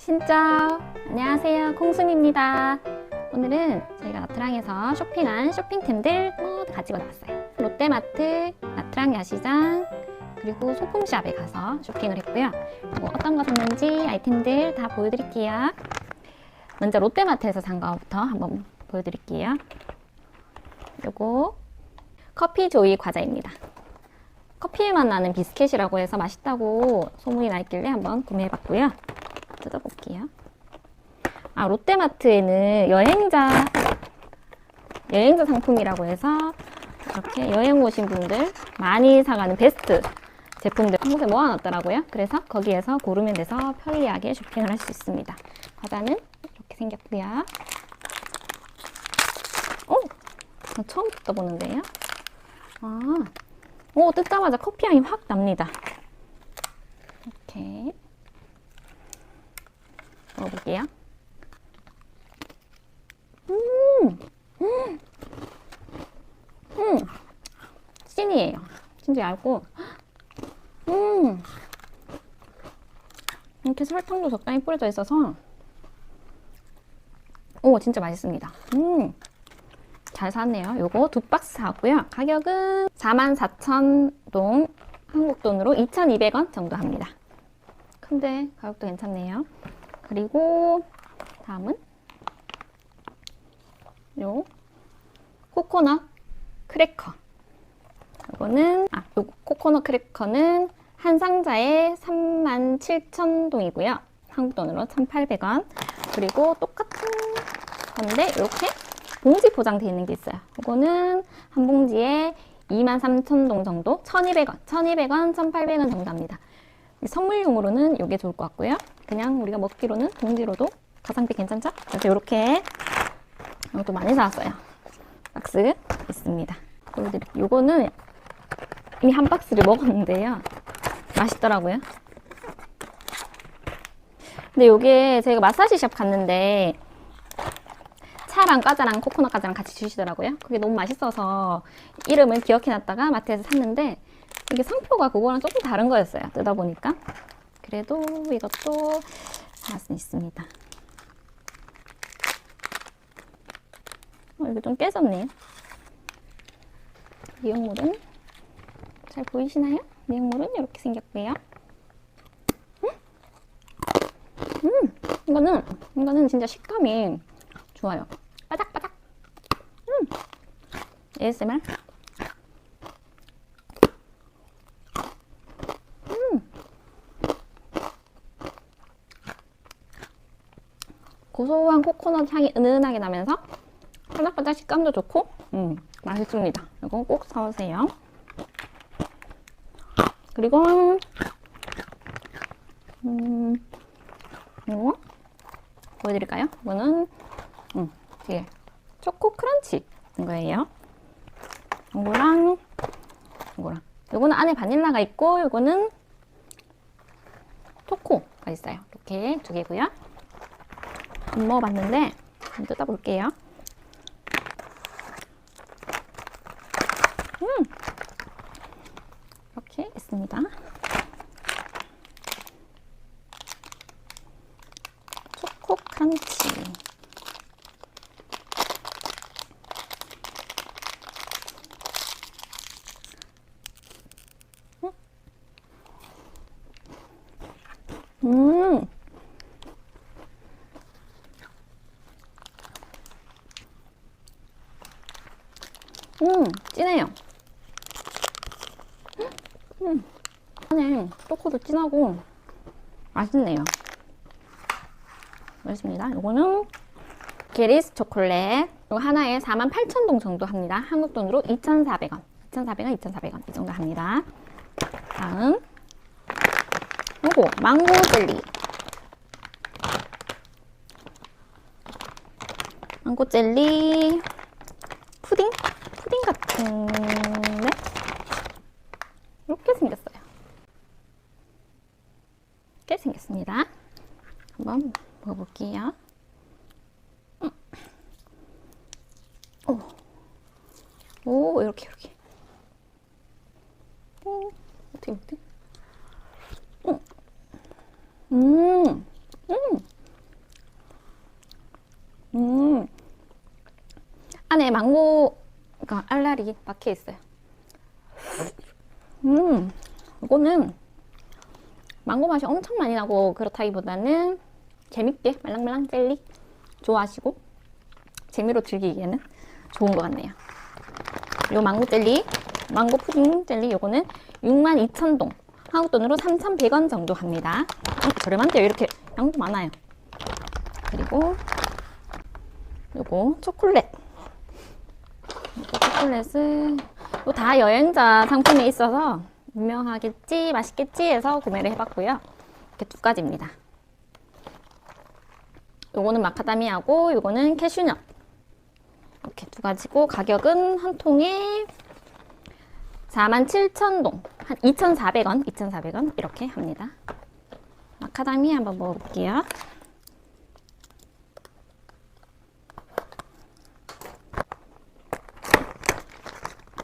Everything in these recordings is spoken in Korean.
신짜. 안녕하세요. 콩순입니다. 오늘은 저희가 나트랑에서 쇼핑한 쇼핑템들 모두 가지고 나왔어요. 롯데마트, 나트랑 야시장 그리고 소품샵에 가서 쇼핑을 했고요. 뭐 어떤 거 샀는지 아이템들 다 보여드릴게요. 먼저 롯데마트에서 산 거부터 한번 보여드릴게요. 요거 커피 조이 과자입니다. 커피에만 나는 비스켓이라고 해서 맛있다고 소문이 나 있길래 한번 구매해봤고요 뜯어볼게요. 아, 롯데마트에는 여행자, 여행자 상품이라고 해서 이렇게 여행 오신 분들 많이 사가는 베스트 제품들 한 곳에 모아놨더라고요. 그래서 거기에서 고르면 돼서 편리하게 쇼핑을 할 수 있습니다. 과자는 이렇게 생겼고요. 오! 저 처음 뜯어보는데요. 아, 오, 뜯자마자 커피 향이 확 납니다. 이렇게. 먹어볼게요. 음, 음, 음, 찐이에요. 진짜 얇고, 음, 이렇게 설탕도 적당히 뿌려져 있어서, 오, 진짜 맛있습니다. 음, 잘 샀네요. 요거 두 박스 사왔고요. 가격은 44,000동 한국 돈으로 2,200원 정도 합니다. 근데 가격도 괜찮네요. 그리고 다음은 요 코코넛 크래커. 이거는 아, 요 코코넛 크래커는 한 상자에 37,000동이고요. 한국 돈으로 1,800원. 그리고 똑같은 건데 이렇게 봉지 포장되어 있는 게 있어요. 이거는 한 봉지에 23,000동 정도, 1,200원, 1,200원, 1,800원 정도 합니다. 선물용으로는 이게 좋을 것 같고요. 그냥 우리가 먹기로는 봉지로도 가성비 괜찮죠? 그래서 이렇게 이것도 많이 사왔어요. 박스 있습니다. 요거는 이미 한 박스를 먹었는데요. 맛있더라고요. 근데 요게 제가 마사지샵 갔는데 차랑 과자랑 코코넛 과자랑 같이 주시더라고요. 그게 너무 맛있어서 이름을 기억해놨다가 마트에서 샀는데 이게 상표가 그거랑 조금 다른 거였어요. 뜯어보니까. 그래도 이것도 맛은 있습니다. 어, 이거 좀 깨졌네요. 미역물은 잘 보이시나요? 미역물은 이렇게 생겼고요. 음, 음 이거는 이거는 진짜 식감이 좋아요. 바삭바삭. 음, ASMR. 고소한 코코넛 향이 은은하게 나면서 바삭바삭 식감도 좋고 음, 맛있습니다. 이거 꼭 사오세요. 그리고 음, 이거 보여드릴까요? 이거는 음, 뒤에 초코 크런치 인 거예요. 이거랑 이거랑 이거는 안에 바닐라가 있고 이거는 초코가 있어요. 이렇게 두 개고요. 안 먹어봤는데 한번 뜯어볼게요. 음, 이렇게 있습니다. 초코 크런치. 음. 음, 진해요. 음, 안에 초코도 진하고 맛있네요. 맛있습니다. 이거는 게리스 초콜릿. 이거 하나에 48,000동 정도 합니다. 한국 돈으로 2,400원. 2,400원, 2,400원 이 정도 합니다. 다음 요거 망고 젤리. 망고 젤리? 푸딩 같은데? 이렇게 생겼어요. 이렇게 생겼습니다. 한번 먹어볼게요. 음. 오, 오 이렇게 이렇게. 오, 어떻게 어떻게? 음, 음, 음. 망고 그러니까 박혀 있어요. 음, 이거는 망고 맛이 엄청 많이 나고 그렇다기보다는 재밌게 말랑말랑 젤리 좋아하시고 재미로 즐기기에는 좋은 것 같네요. 요 망고 젤리, 망고 푸딩 젤리 요거는 62,000동 한국 돈으로 3,100원 정도 합니다. 어, 저렴한데요. 이렇게 양도 많아요. 그리고 요거 초콜릿. 초콜릿은 이거 다 여행자 상품에 있어서 유명하겠지, 맛있겠지 해서 구매를 해봤고요. 이렇게 두 가지입니다. 요거는 마카다미아고 요거는 캐슈넛. 이렇게 두 가지고 가격은 한 통에 47,000동, 한 2,400원, 2,400원 이렇게 합니다. 마카다미아 한번 먹어볼게요.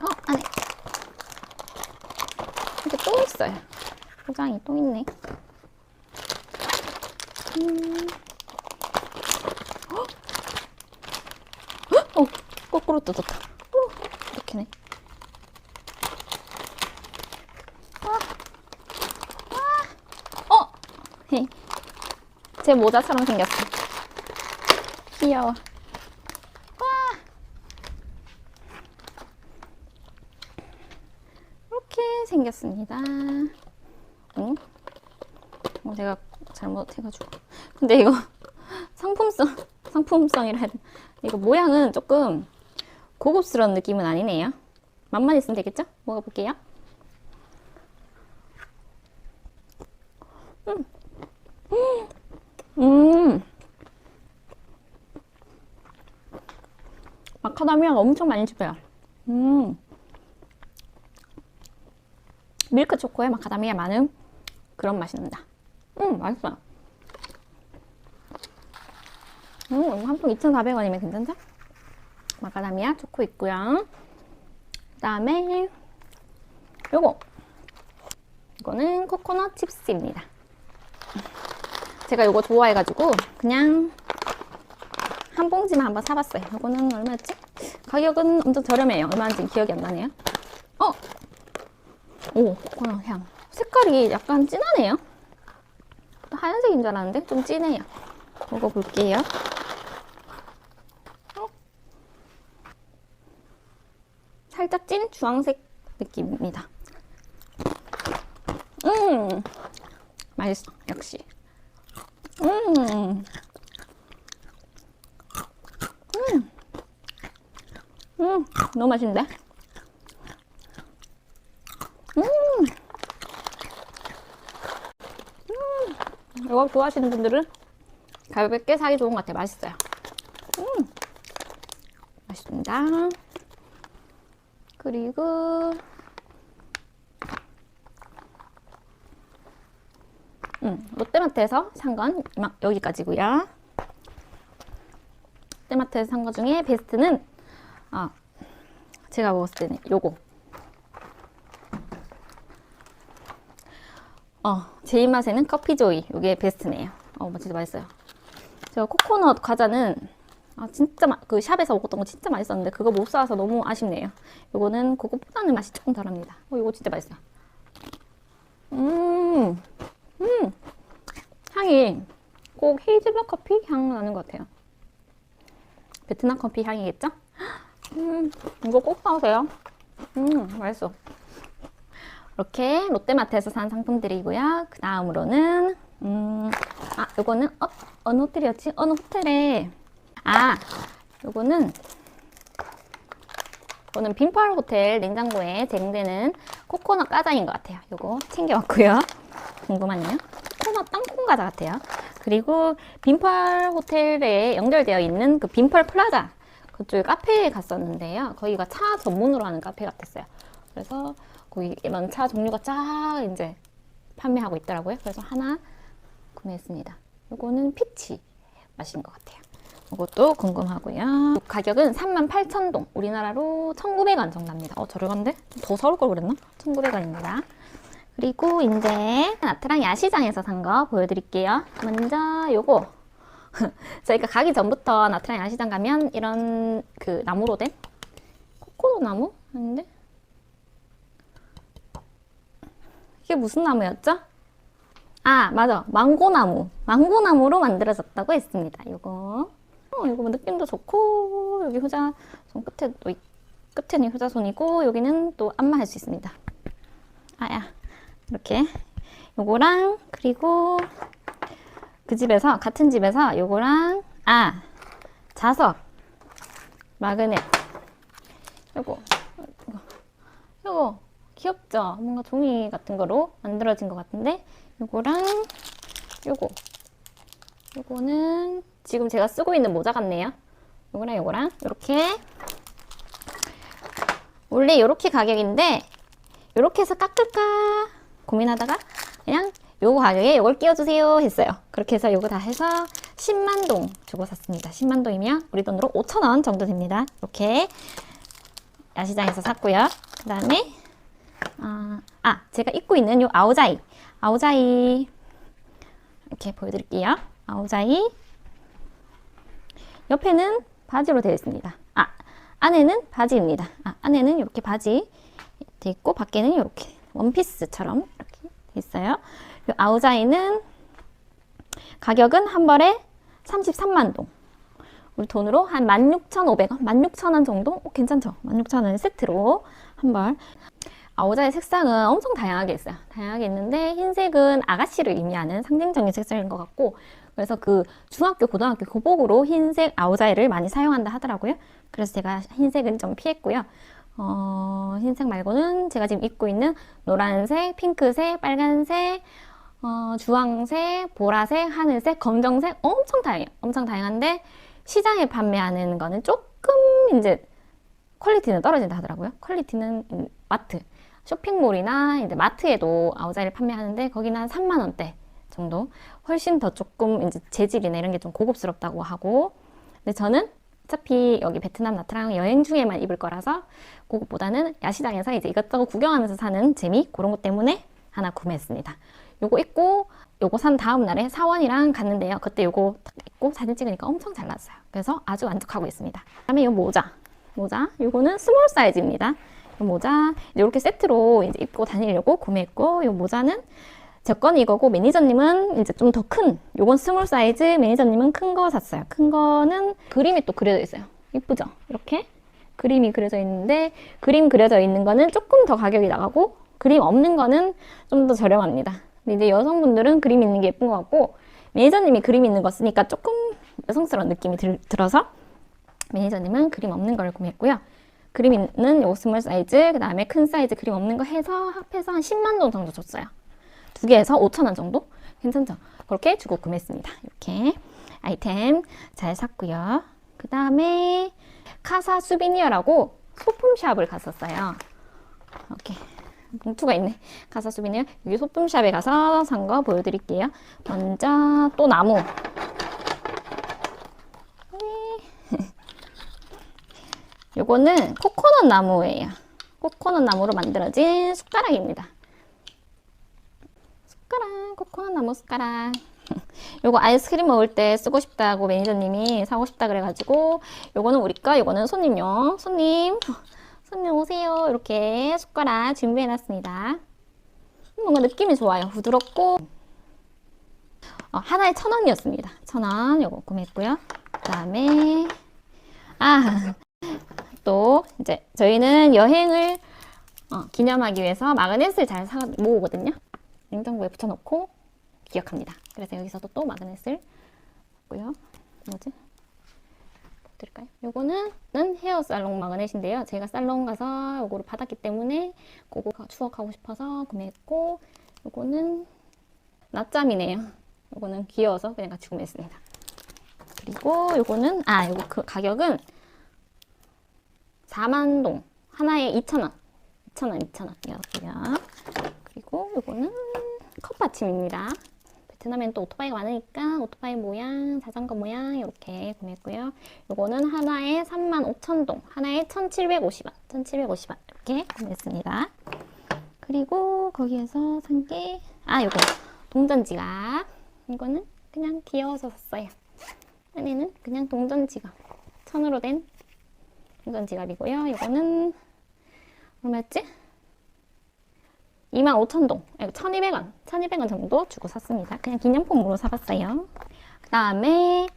어, 안에 이렇게 또 있어요. 포장이 또 있네. 음. 어, 거꾸로 뜯었다. 어, 이렇게네. 어! 헤. 제 모자처럼 생겼어. 귀여워. 와! 이렇게 생겼습니다. 응? 어, 내가 잘못해가지고. 근데 이거 상품성, 상품성이라 해야? 이거 모양은 조금 고급스러운 느낌은 아니네요. 맛만 있으면 되겠죠? 먹어볼게요. 음. 마카다미아가 엄청 많이 집어요. 음. 밀크 초코에 마카다미아 많은 그런 맛이 납니다. 음, 맛있어요. 음, 이거 한통 2,400원이면 괜찮죠? 마카다미아 초코 있고요. 그 다음에 요거. 이거는 코코넛 칩스입니다. 제가 이거 좋아해가지고 그냥 한 봉지만 한번 사봤어요. 이거는 얼마였지? 가격은 엄청 저렴해요. 얼마인지 기억이 안 나네요. 어? 오, 코코넛 향. 색깔이 약간 진하네요. 또 하얀색인 줄 알았는데 좀 진해요. 먹어볼게요. 어? 살짝 찐 주황색 느낌입니다. 음, 맛있어. 역시. 음. 음. 음, 너무 맛있는데? 음. 음. 이거 좋아하시는 분들은 가볍게 사기 좋은 것 같아요. 맛있어요. 음. 맛있습니다. 그리고 음, 롯데마트에서 산 건 여기까지고요. 롯데마트에서 산 거 중에 베스트는 아, 제가 먹었을 때는 요거. 어, 제 입맛에는 커피조이. 요게 베스트네요. 어, 진짜 맛있어요. 제가 코코넛 과자는 아, 진짜 마, 그 샵에서 먹었던 거 진짜 맛있었는데 그거 못 사와서 너무 아쉽네요. 요거는 그거보다는 맛이 조금 덜합니다. 어, 요거 진짜 맛있어요. 음. 음, 향이 꼭 헤이즐넛 커피 향 나는 것 같아요. 베트남 커피 향이겠죠? 음, 이거 꼭 사오세요. 음, 맛있어. 이렇게 롯데마트에서 산 상품들이고요. 그 다음으로는, 음, 아, 요거는, 어, 어느 호텔이었지? 어느 호텔에, 아, 요거는, 이거는 빈펄 호텔 냉장고에 제공되는 코코넛 과자인 것 같아요. 요거 챙겨왔고요. 궁금하네요. 코코넛 땅콩 과자 같아요. 그리고 빈펄 호텔에 연결되어 있는 그 빈펄 플라자 그쪽 카페에 갔었는데요. 거기가 차 전문으로 하는 카페 같았어요. 그래서 거기 이런 차 종류가 쫙 이제 판매하고 있더라고요. 그래서 하나 구매했습니다. 이거는 피치 맛인 것 같아요. 이것도 궁금하고요. 가격은 38,000동. 우리나라로 1,900원 정도 합니다. 어, 저렴한데? 더 사올 걸 그랬나? 1,900원입니다. 그리고 이제 나트랑 야시장에서 산 거 보여드릴게요. 먼저 요거 저희가 가기 전부터 나트랑 야시장 가면 이런 그 나무로 된 코코넛 나무? 아닌데? 이게 무슨 나무였죠? 아, 맞아. 망고나무. 망고나무로 만들어졌다고 했습니다. 요거. 어, 이거 뭐 느낌도 좋고, 여기 효자 손 끝에 또, 있- 끝에는 효자 손이고, 여기는 또 안마 할 수 있습니다. 아야. 이렇게. 요거랑, 그리고 그 집에서, 같은 집에서 요거랑, 아, 자석. 마그넷. 요거. 요거. 귀엽죠? 뭔가 종이 같은 거로 만들어진 것 같은데, 요거랑 요거. 요거는 지금 제가 쓰고 있는 모자 같네요. 요거랑 요거랑 요렇게 원래 요렇게 가격인데 요렇게 해서 깎을까 고민하다가 그냥 요거 가격에 요걸 끼워주세요 했어요. 그렇게 해서 요거 다 해서 10만 동 주고 샀습니다. 10만 동이면 우리 돈으로 5천 원 정도 됩니다. 이렇게 야시장에서 샀고요. 그 다음에 아, 아, 제가 입고 있는 요 아오자이. 아오자이. 이렇게 보여드릴게요. 아오자이. 옆에는 바지로 되어 있습니다. 아, 안에는 바지입니다. 아, 안에는 이렇게 바지 되어 있고, 밖에는 이렇게 원피스처럼 이렇게 되어 있어요. 요 아오자이는 가격은 한 벌에 33만 동. 우리 돈으로 한 16,500원, 16,000원 정도? 어, 괜찮죠? 16,000원 세트로 한 벌. 아오자의 색상은 엄청 다양하게 있어요. 다양하게 있는데 흰색은 아가씨를 의미하는 상징적인 색상인 것 같고 그래서 그 중학교, 고등학교 교복으로 흰색 아오자이를 많이 사용한다 하더라고요. 그래서 제가 흰색은 좀 피했고요. 어, 흰색 말고는 제가 지금 입고 있는 노란색, 핑크색, 빨간색, 어, 주황색, 보라색, 하늘색, 검정색 엄청 다양해요. 엄청 다양한데 시장에 판매하는 거는 조금 이제 퀄리티는 떨어진다 하더라고요. 퀄리티는 음, 마트, 쇼핑몰이나 이제 마트에도 아우자이를 판매하는데 거기는 한 3만 원대 정도. 훨씬 더 조금 이제 재질이나 이런 게 좀 고급스럽다고 하고. 근데 저는 어차피 여기 베트남 나트랑 여행 중에만 입을 거라서 그것보다는 야시장에서 이제 이것저것 구경하면서 사는 재미 그런 것 때문에 하나 구매했습니다. 요거 입고 요거 산 다음 날에 사원이랑 갔는데요. 그때 요거 딱 입고 사진 찍으니까 엄청 잘 나왔어요. 그래서 아주 만족하고 있습니다. 그다음에 요 모자. 모자. 요거는 스몰 사이즈입니다. 요 모자 이렇게 세트로 이제 입고 다니려고 구매했고 요 모자는 제 거는 이거고 매니저님은 이제 좀 더 큰 요건 스몰 사이즈 매니저님은 큰 거 샀어요. 큰 거는 그림이 또 그려져 있어요. 이쁘죠? 이렇게 그림이 그려져 있는데 그림 그려져 있는 거는 조금 더 가격이 나가고 그림 없는 거는 좀 더 저렴합니다. 근데 이제 여성분들은 그림 있는 게 예쁜 것 같고 매니저님이 그림 있는 거 쓰니까 조금 여성스러운 느낌이 들, 들어서 매니저님은 그림 없는 걸 구매했고요. 그림 있는 요 스몰 사이즈, 그 다음에 큰 사이즈 그림 없는 거 해서 합해서 한 10만 원 정도 줬어요. 두 개에서 5천 원 정도? 괜찮죠? 그렇게 주고 구매했습니다. 이렇게 아이템 잘 샀고요. 그 다음에 카사 수비니어라고 소품샵을 갔었어요. 이렇게 봉투가 있네. 카사 수비니어. 여기 소품샵에 가서 산 거 보여드릴게요. 먼저 또 나무. 요거는 코코넛 나무예요. 코코넛 나무로 만들어진 숟가락입니다. 숟가락, 코코넛 나무 숟가락. 요거 아이스크림 먹을 때 쓰고 싶다고 매니저님이 사고 싶다 그래가지고 요거는 우리 거, 요거는 손님용. 손님, 손님 오세요. 이렇게 숟가락 준비해놨습니다. 뭔가 느낌이 좋아요. 부드럽고 어, 하나에 천 원이었습니다. 천 원 요거 구매했고요. 그 다음에 아 또 이제 저희는 여행을 어, 기념하기 위해서 마그넷을 잘 사, 모으거든요. 냉장고에 붙여놓고 기억합니다. 그래서 여기서도 또 마그넷을 고요. 뭐지? 드릴까요? 요거는 헤어 살롱 마그넷인데요. 제가 살롱 가서 요거를 받았기 때문에 그거 추억하고 싶어서 구매했고 요거는 낮잠이네요. 요거는 귀여워서 그냥 같이 구매했습니다. 그리고 요거는 아 요거 그 가격은 4만 동 하나에 2,000원. 2,000원, 2,000원이었고요. 그리고 요거는 컵받침입니다. 베트남엔 또 오토바이가 많으니까 오토바이 모양, 자전거 모양 이렇게 구매했고요. 요거는 하나에 3만 5천 동, 하나에 1,750원, 1,750원 이렇게 구매했습니다. 그리고 거기에서 산 게, 아, 요거 동전 지갑. 이거는 그냥 귀여워서 샀어요. 안에는 그냥 동전 지갑. 천으로 된 동전 지갑이고요. 이거는 얼마였지? 25,000동, 1,200원, 1,200원 정도 주고 샀습니다. 그냥 기념품으로 사봤어요. 그 다음에,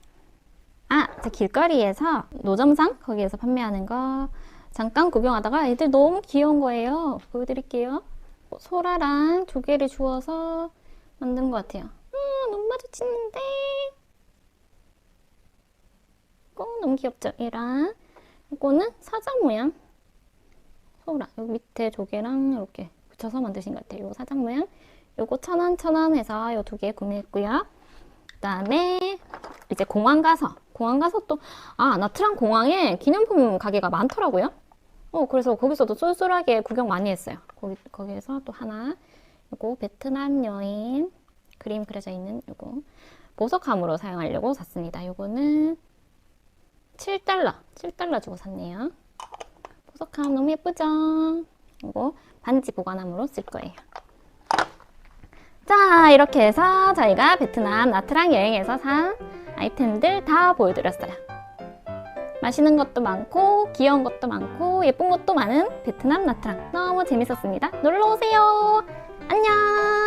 아, 저 길거리에서 노점상 거기에서 판매하는 거 잠깐 구경하다가 애들 너무 귀여운 거예요. 보여드릴게요. 소라랑 조개를 주워서 만든 것 같아요. 아, 눈 마주치는데. 이거 너무 귀엽죠? 얘랑. 이거는 사자 모양. 소라. 여기 밑에 조개랑 이렇게 붙여서 만드신 것 같아요. 요 사장 모양. 요거 천 원, 천원 해서 요 두 개 구매했고요. 그 다음에 이제 공항 가서, 공항 가서 또, 아, 나트랑 공항에 기념품 가게가 많더라고요. 어, 그래서 거기서도 쏠쏠하게 구경 많이 했어요. 거기, 거기에서 또 하나, 요거 베트남 여인 그림 그려져 있는 요거 보석함으로 사용하려고 샀습니다. 요거는 7달러, 7달러 주고 샀네요. 보석함 너무 예쁘죠? 이거 반지 보관함으로 쓸 거예요. 자, 이렇게 해서 저희가 베트남 나트랑 여행에서 산 아이템들 다 보여드렸어요. 맛있는 것도 많고, 귀여운 것도 많고, 예쁜 것도 많은 베트남 나트랑 너무 재밌었습니다. 놀러 오세요. 안녕!